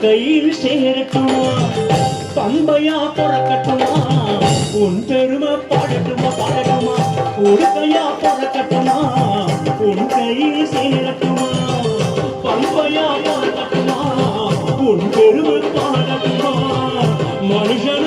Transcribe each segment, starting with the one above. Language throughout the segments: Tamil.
கையில் சேரட்டுமா பம்பையா பிறக்கட்டுமா உன் பெருமை பாடட்டுமா பாடட்டுமா? ஒரு கையா பிறக்கட்டுமா உன் கையில் சேரட்டுமா பம்பையா பிறக்கட்டுமா உன் பெருமை பாடட்டுமா? மனுஷன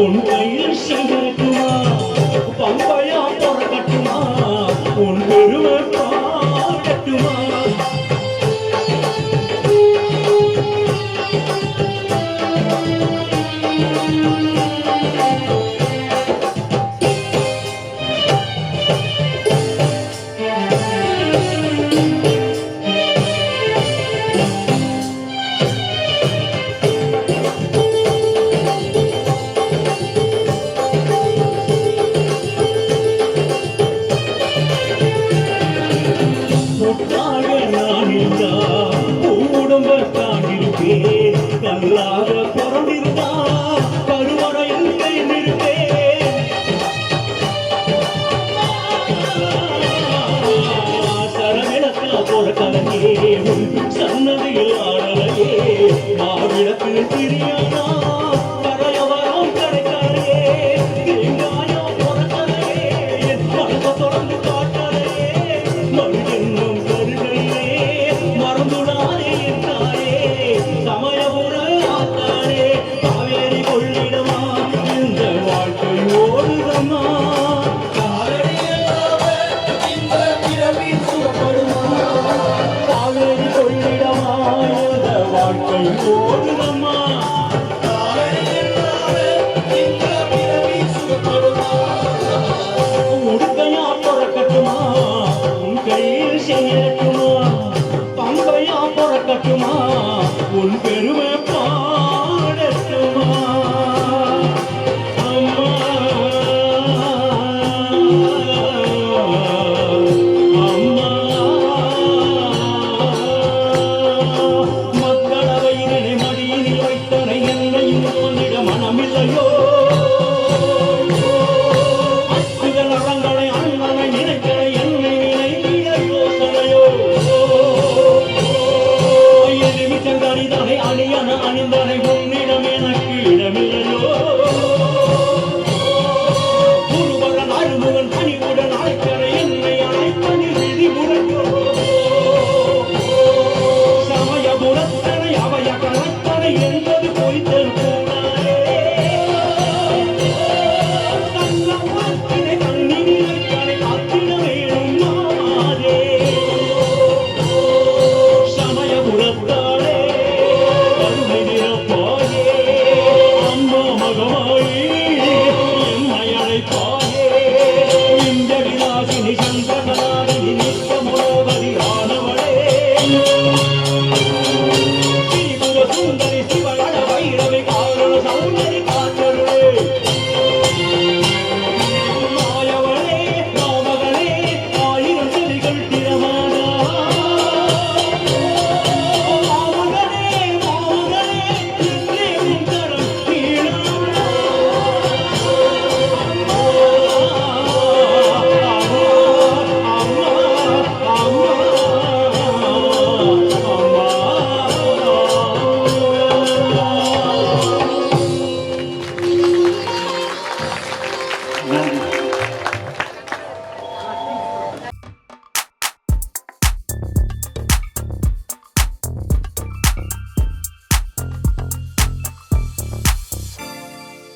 உன் கையில் சங்கரட்டுமா பம்பையா புறப்பட்டுமா உன் பெருமை பாடட்டுமா கல்லாக பிறந்திருந்தா கருவறையில் கை நிறுத்தே சரவிளக்கா போற கலையே சன்னதியில் ஆடலையே. மாவிளக்கு திரு